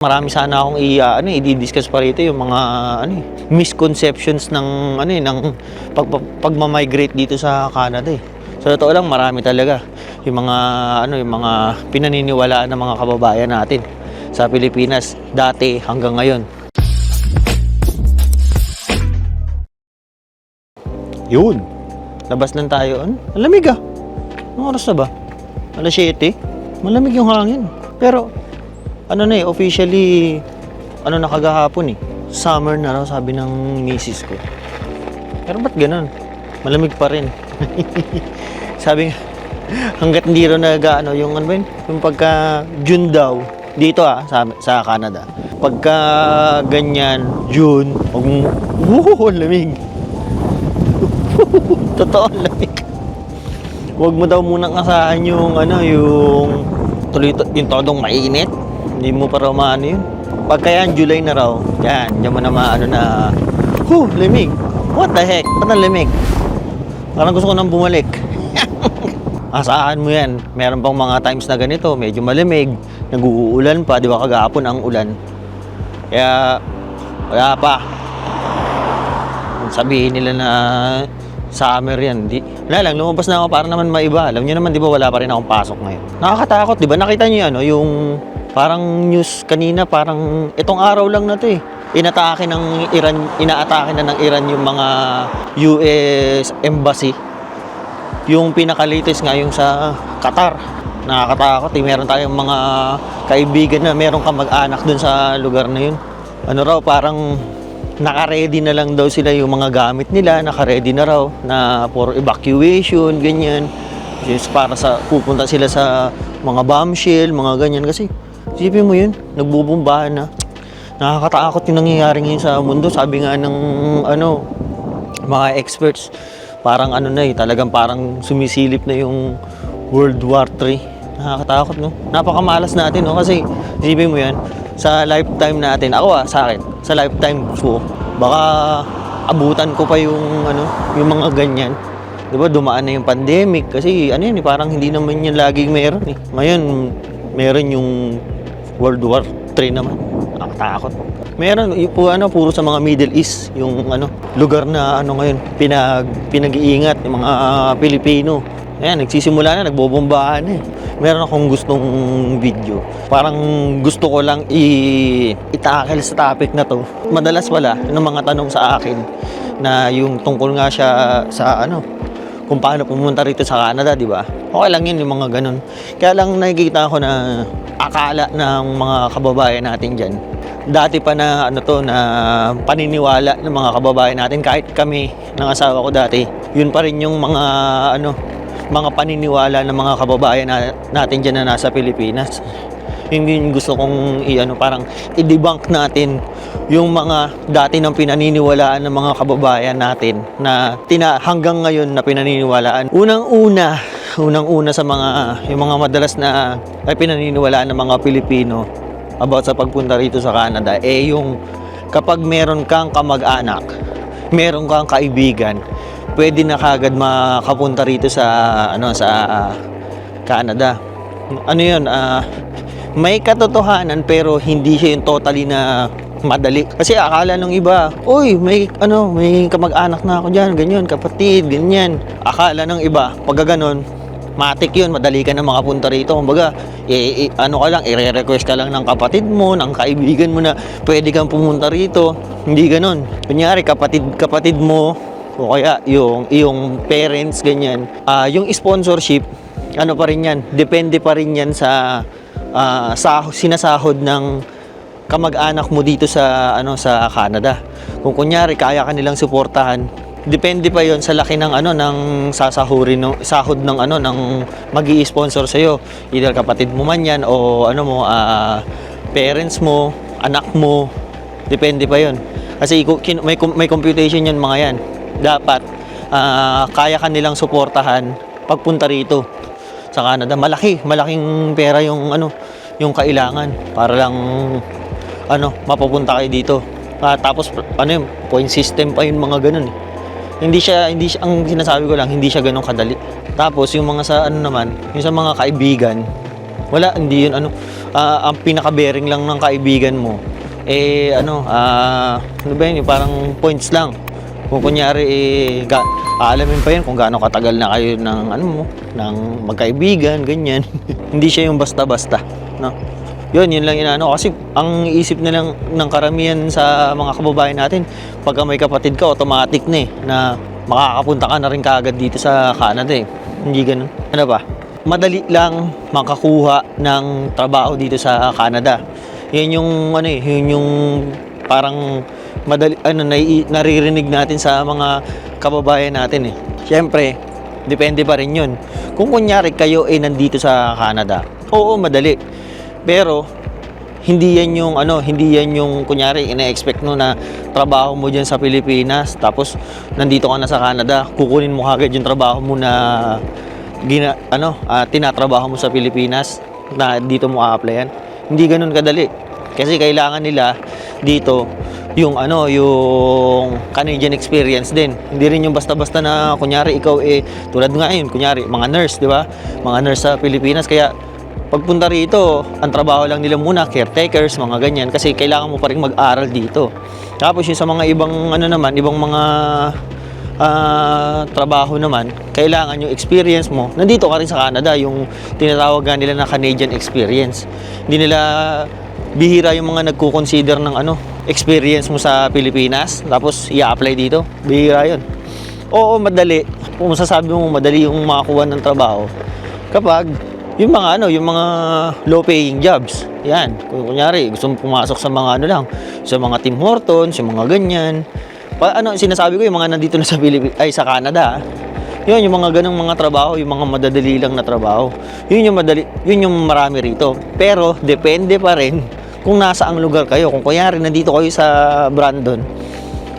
Marami sana akong i uh, ano i-discuss pa rito yung mga ano eh, misconceptions ng ano eh, ng pag, pagma-migrate dito sa Canada eh. Sa totoo lang marami talaga yung mga ano yung mga pinaniniwalaan ng mga kababayan natin sa Pilipinas dati hanggang ngayon. Yun. Labas lang tayo. Ano? Lamig ah. Anong oras na ba? Alas 7. Malamig yung hangin. Pero ano na eh, officially, ano na kagahapon eh. Summer na raw, sabi ng misis ko. Pero ba't ganun? Malamig pa rin. sabi nga, hanggat hindi raw nag, ano, yung ano yun? Yung pagka June daw, dito ah, sa, sa Canada. Pagka ganyan, June, huwag ang lamig. Totoo, lamig. Huwag mo daw munang asahan yung, ano, yung, tuloy, yung todong mainit. Hindi mo pa raw maano yun. Pagka yan, July na raw, yan, yan mo na maano na, huh, lamig. What the heck? Ba't ang lamig? Parang gusto ko nang bumalik. Asahan mo yan. Meron pang mga times na ganito, medyo malamig, nag-uulan pa, di ba kagahapon ang ulan. Kaya, wala pa. Sabihin nila na summer yan. Di, wala lang, lumabas na ako para naman maiba. Alam niyo naman, di ba, wala pa rin akong pasok ngayon. Nakakatakot, di ba? Nakita niyo ano, yung parang news kanina, parang itong araw lang na to eh. Inatake ng Iran, inaatake na ng Iran yung mga US embassy. Yung pinaka-latest nga yung sa Qatar. Nakakatakot eh. Meron tayong mga kaibigan na meron ka mag-anak dun sa lugar na yun. Ano raw, parang naka-ready na lang daw sila yung mga gamit nila, naka-ready na raw na for evacuation, ganyan. Just para sa pupunta sila sa mga bombshell, mga ganyan kasi isipin mo yun, nagbubumbahan na. Nakakatakot yung nangyayari ngayon sa mundo. Sabi nga ng ano, mga experts, parang ano na eh, talagang parang sumisilip na yung World War III. Nakakatakot, no? Napakamalas natin, no? Kasi, isipin mo yan, sa lifetime natin, ako ah, sa akin, sa lifetime ko, baka abutan ko pa yung, ano, yung mga ganyan. Di ba, dumaan na yung pandemic kasi, ano yun, eh, parang hindi naman yan laging meron, eh. Ngayon, meron yung World War III naman. Nakakatakot. Meron, po, ano, puro sa mga Middle East, yung ano, lugar na ano ngayon, pinag, pinag-iingat ng mga ah, Pilipino. Ayan, nagsisimula na, nagbobombahan na eh. Meron akong gustong video. Parang gusto ko lang i itakil sa topic na to. Madalas wala ng mga tanong sa akin na yung tungkol nga siya sa ano, kung paano pumunta rito sa Canada, di ba? Okay lang yun, yung mga ganun. Kaya lang nakikita ko na akala ng mga kababayan natin dyan. Dati pa na ano to na paniniwala ng mga kababayan natin kahit kami ng asawa ko dati. Yun pa rin yung mga ano mga paniniwala ng mga kababayan na, natin dyan na nasa Pilipinas. Yun yung gusto kong i-ano parang i-debunk natin yung mga dati nang pinaniniwalaan ng mga kababayan natin na tina hanggang ngayon na pinaniniwalaan. Unang-una, unang-una sa mga yung mga madalas na ay pinaniniwalaan ng mga Pilipino about sa pagpunta rito sa Canada eh yung kapag meron kang kamag-anak, meron kang kaibigan, pwede na kagad makapunta rito sa ano sa ah, Canada. Ano 'yun? ah may katotohanan pero hindi siya yung totally na madali. Kasi akala ng iba, uy, may ano, may kamag-anak na ako diyan, ganyan, kapatid, ganyan. Akala ng iba, pag ganon, matik yun, madali ka na makapunta rito. Kumbaga, i- i- ano ka lang, i-request ka lang ng kapatid mo, ng kaibigan mo na pwede kang pumunta rito. Hindi ganon. Kunyari, kapatid, kapatid mo, o kaya yung, yung parents, ganyan. Ah, yung sponsorship, ano pa rin yan, depende pa rin yan sa ah, sa sinasahod ng kamag-anak mo dito sa ano sa Canada. Kung kunyari kaya ka nilang suportahan, depende pa 'yon sa laki ng ano ng sasahurin ng sahod ng ano ng magi-sponsor sa iyo. Either kapatid mo man 'yan o ano mo ah, parents mo, anak mo, depende pa 'yon. Kasi may may computation 'yan mga 'yan. Dapat ah, kaya ka nilang suportahan pagpunta rito sa Canada. Malaki, malaking pera yung ano, yung kailangan para lang ano, mapupunta kayo dito. Ah, tapos ano yun, point system pa yung mga ganun eh. Hindi siya hindi siya ang sinasabi ko lang, hindi siya ganun kadali. Tapos yung mga sa ano naman, yung sa mga kaibigan, Wala, hindi yun ano. ah, ang pinaka-bearing lang ng kaibigan mo, eh ano, ah, ano ba yun, parang points lang. Kung kunyari, eh, ga, aalamin pa yun kung gaano katagal na kayo ng ano mo, ng magkaibigan, ganyan. hindi siya yung basta-basta, no? Yun, yun lang inaano. Kasi ang isip na lang ng karamihan sa mga kababayan natin, pagka may kapatid ka, automatic na eh, na makakapunta ka na rin kaagad dito sa Canada eh. Hindi ganun. Ano ba? Madali lang makakuha ng trabaho dito sa Canada. Yan yung ano eh, yun yung parang madali ano naririnig natin sa mga kababayan natin eh. Siyempre, depende pa rin 'yun. Kung kunyari kayo ay nandito sa Canada, oo, madali. Pero hindi yan yung ano, hindi yan yung kunyari ina-expect no na trabaho mo diyan sa Pilipinas tapos nandito ka na sa Canada, kukunin mo kagad yung trabaho mo na gina, ano, ah, tinatrabaho mo sa Pilipinas na dito mo a-applyan. Hindi ganoon kadali. Kasi kailangan nila dito yung ano, yung Canadian experience din. Hindi rin yung basta-basta na kunyari ikaw eh tulad nga yun, kunyari mga nurse, di ba? Mga nurse sa Pilipinas kaya pagpunta rito, ang trabaho lang nila muna, caretakers, mga ganyan, kasi kailangan mo pa rin mag-aral dito. Tapos yung sa mga ibang, ano naman, ibang mga ah, trabaho naman, kailangan yung experience mo, nandito ka rin sa Canada, yung tinatawag nila na Canadian experience. Hindi nila bihira yung mga nagko-consider ng ano, experience mo sa Pilipinas, tapos i-apply dito. Bihira yun. Oo, madali. Kung masasabi mo madali yung makakuha ng trabaho, kapag yung mga ano, yung mga low paying jobs. Yan. Kung kunyari, gusto mo pumasok sa mga ano lang, sa mga Tim Hortons, yung mga ganyan. Pa, ano, sinasabi ko yung mga nandito na sa Pilipinas, ay sa Canada. ah. Yun, yung mga ganong mga trabaho, yung mga madadali lang na trabaho. Yun yung madali, yun yung marami rito. Pero depende pa rin kung nasa ang lugar kayo. Kung kunyari nandito kayo sa Brandon,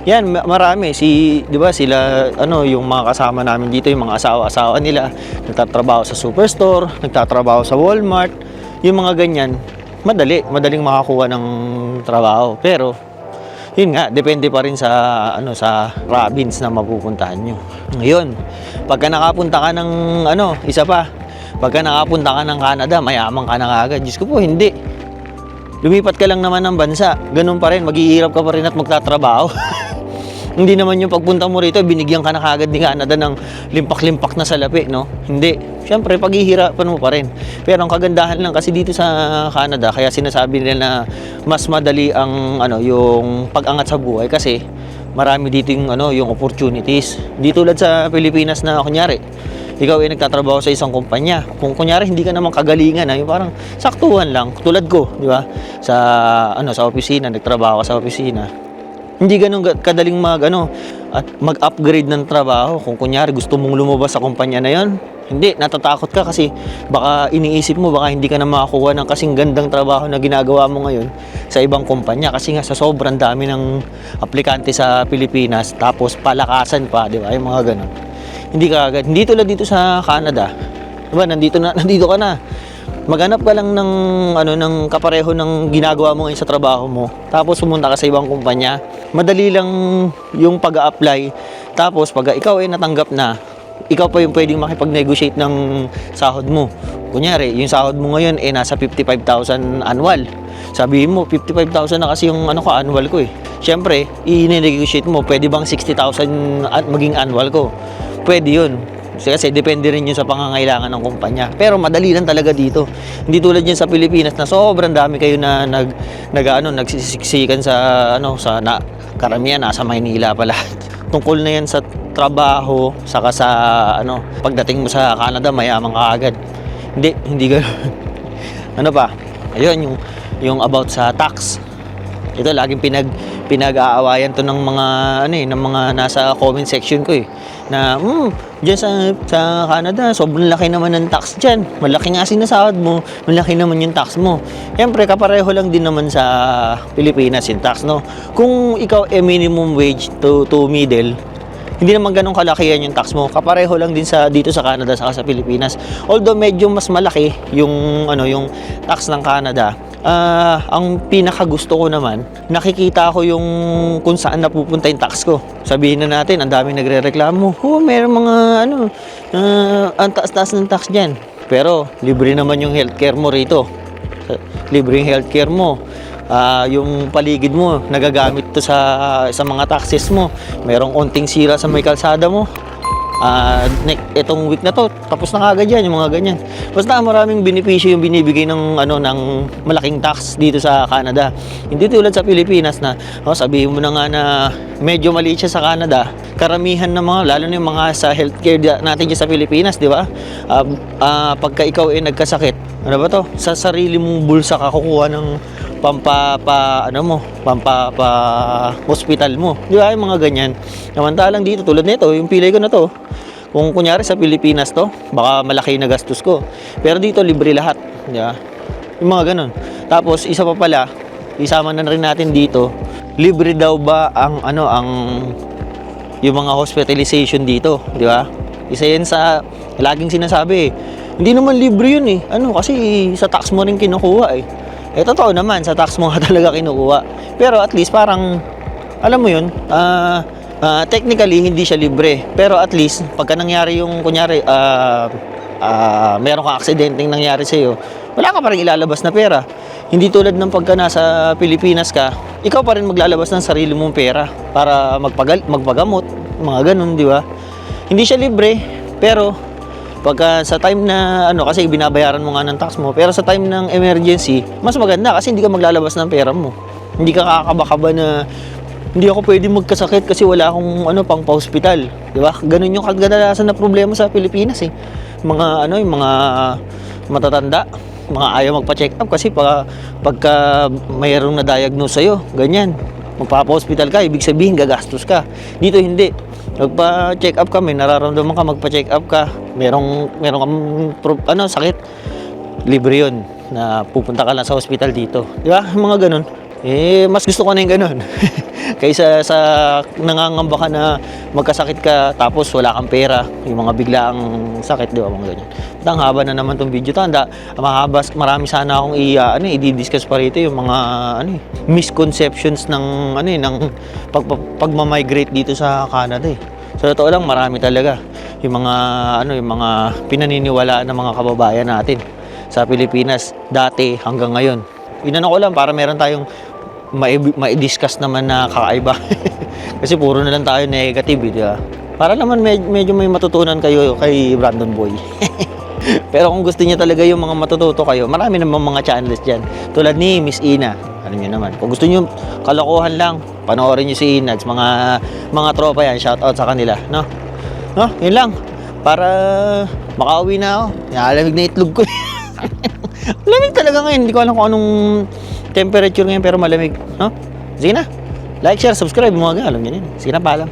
yan, ma- marami. Si, di ba, sila, ano, yung mga kasama namin dito, yung mga asawa-asawa nila, nagtatrabaho sa superstore, nagtatrabaho sa Walmart, yung mga ganyan, madali, madaling makakuha ng trabaho. Pero, yun nga, depende pa rin sa, ano, sa province na mapupuntahan nyo. Ngayon, pagka nakapunta ka ng, ano, isa pa, pagka nakapunta ka ng Canada, mayaman ka na kagad. Diyos ko po, hindi. Lumipat ka lang naman ng bansa, ganun pa rin, maghihirap ka pa rin at magtatrabaho. Hindi naman yung pagpunta mo rito, binigyan ka na kagad ni Canada ng limpak-limpak na salapi, no? Hindi. Siyempre, paghihirapan mo pa rin. Pero ang kagandahan lang kasi dito sa Canada, kaya sinasabi nila na mas madali ang ano, yung pag-angat sa buhay kasi marami dito yung ano, yung opportunities. Di tulad sa Pilipinas na kunyari, ikaw ay nagtatrabaho sa isang kumpanya. Kung kunyari hindi ka naman kagalingan, yung parang saktuhan lang, tulad ko, di ba? Sa ano, sa opisina, nagtrabaho ka sa opisina hindi ganun ga- kadaling mag ano at mag-upgrade ng trabaho. Kung kunyari gusto mong lumabas sa kumpanya na yon hindi natatakot ka kasi baka iniisip mo baka hindi ka na makakuha ng kasing gandang trabaho na ginagawa mo ngayon sa ibang kumpanya. Kasi nga sa sobrang dami ng aplikante sa Pilipinas tapos palakasan pa di ba? Yung mga ganun. Hindi ka agad hindi tulad dito sa Canada. Di ba? Nandito na nandito ka na maghanap ka lang ng ano ng kapareho ng ginagawa mo ngayon sa trabaho mo. Tapos pumunta ka sa ibang kumpanya. Madali lang yung pag-apply tapos pag ikaw ay natanggap na ikaw pa yung pwedeng makipag-negotiate ng sahod mo. Kunyari yung sahod mo ngayon eh nasa 55,000 annual. Sabihin mo 55,000 na kasi yung ano ko annual ko eh. Syempre i-negotiate mo pwede bang 60,000 at maging annual ko? Pwede yun kasi depende rin yun sa pangangailangan ng kumpanya. Pero madali lang talaga dito. Hindi tulad yan sa Pilipinas na sobrang dami kayo na nag, nag ano, nagsisiksikan sa ano sa na, karamihan nasa Maynila pala. Tungkol na yan sa trabaho, saka sa ano, pagdating mo sa Canada, mayaman ka agad. Hindi, hindi ganoon. ano pa? Ayun yung yung about sa tax. Ito laging pinag pinag-aawayan to ng mga ano eh, ng mga nasa comment section ko eh na hmm, diyan sa sa Canada sobrang laki naman ng tax diyan. Malaki nga sinasahod mo, malaki naman yung tax mo. Siyempre kapareho lang din naman sa Pilipinas yung tax no. Kung ikaw e minimum wage to to middle, hindi naman ganun kalaki yan yung tax mo. Kapareho lang din sa dito sa Canada saka sa Pilipinas. Although medyo mas malaki yung ano yung tax ng Canada. Ah, ang pinaka gusto ko naman, nakikita ko yung kung saan napupunta yung tax ko. Sabihin na natin, ang daming nagrereklamo. Oh, meron mga ano, ah, ang taas-taas ng tax diyan. Pero libre naman yung healthcare mo rito. Libre yung healthcare mo. Ah, yung paligid mo, nagagamit to sa sa mga taxes mo. Merong onting sira sa may kalsada mo. Ne- itong week na to, tapos na kagad yan, yung mga ganyan. Basta maraming benepisyo yung binibigay ng ano ng malaking tax dito sa Canada. Hindi tulad sa Pilipinas na oh, sabihin mo na nga na medyo maliit siya sa Canada. Karamihan ng mga lalo na yung mga sa healthcare natin dyan sa Pilipinas, di ba? Ah, ah, pagka ikaw ay nagkasakit, ano ba to? Sa sarili mong bulsa ka kukuha ng pampapa ano mo, pampapa hospital mo. Di ba? Yung mga ganyan. Samantalang dito tulad nito, yung pilay ko na to, kung kunyari sa Pilipinas to, baka malaki na gastos ko. Pero dito libre lahat, di ba? Yung mga ganun. Tapos isa pa pala, isama na rin natin dito, libre daw ba ang ano ang yung mga hospitalization dito, di ba? Isa yan sa laging sinasabi eh. Hindi naman libre yun eh. Ano, kasi sa tax mo rin kinukuha eh. Eh, totoo naman, sa tax mo nga talaga kinukuha. Pero at least parang, alam mo yun, ah, ah, technically hindi siya libre. Pero at least, pagka nangyari yung, kunyari, ah, ah, meron kang aksidenteng nangyari sa'yo, wala ka pa ilalabas na pera. Hindi tulad ng pagka nasa Pilipinas ka, ikaw pa rin maglalabas ng sarili mong pera para magpagal, magpagamot, mga ganun, di ba? Hindi siya libre, pero pagka sa time na ano kasi binabayaran mo nga ng tax mo, pero sa time ng emergency, mas maganda kasi hindi ka maglalabas ng pera mo. Hindi ka kakabakaba na hindi ako pwede magkasakit kasi wala akong ano pang pa-hospital, di ba? Ganun yung kadalasan na problema sa Pilipinas eh. Mga ano, yung mga matatanda, mga ayaw magpa-check up kasi pag, pagka mayroong na-diagnose sa'yo, ganyan, magpapa-hospital ka, ibig sabihin gagastos ka. Dito hindi. Magpa-check up ka, may nararamdaman ka, magpa-check up ka, merong, merong kang ano, sakit, libre yun na pupunta ka lang sa hospital dito. Di ba? Mga ganun. Eh, mas gusto ko na yung ganun. Kaysa sa nangangamba ka na magkasakit ka tapos wala kang pera, yung mga biglaang sakit, di ba? Mga ganyan. Ang haba na naman tong video to. Handa, mahaba, marami sana akong i, ah, ano, i-discuss pa rito yung mga ano, eh, misconceptions ng ano eh, ng pag, pagma-migrate dito sa Canada eh. Sa totoo lang, marami talaga yung mga ano, yung mga pinaniniwalaan ng mga kababayan natin sa Pilipinas dati hanggang ngayon. Inano ko lang para meron tayong mai-discuss naman na kakaiba. Kasi puro na lang tayo negative, eh, di ba? Para naman med- medyo may matutunan kayo kay Brandon Boy. Pero kung gusto niyo talaga yung mga matututo kayo, marami naman mga channels dyan. Tulad ni Miss Ina. Alam niyo naman. Kung gusto niyo kalokohan lang, panoorin niyo si Inags. Mga, mga tropa yan. Shout out sa kanila. No? No? Yun lang. Para makauwi na ako. Nakalamig na itlog ko. Malamig talaga ngayon. Hindi ko alam kung anong temperature ngayon pero malamig. No? Sige na. Like, share, subscribe. Mga. Alam niyo yun. Sige na, paalam.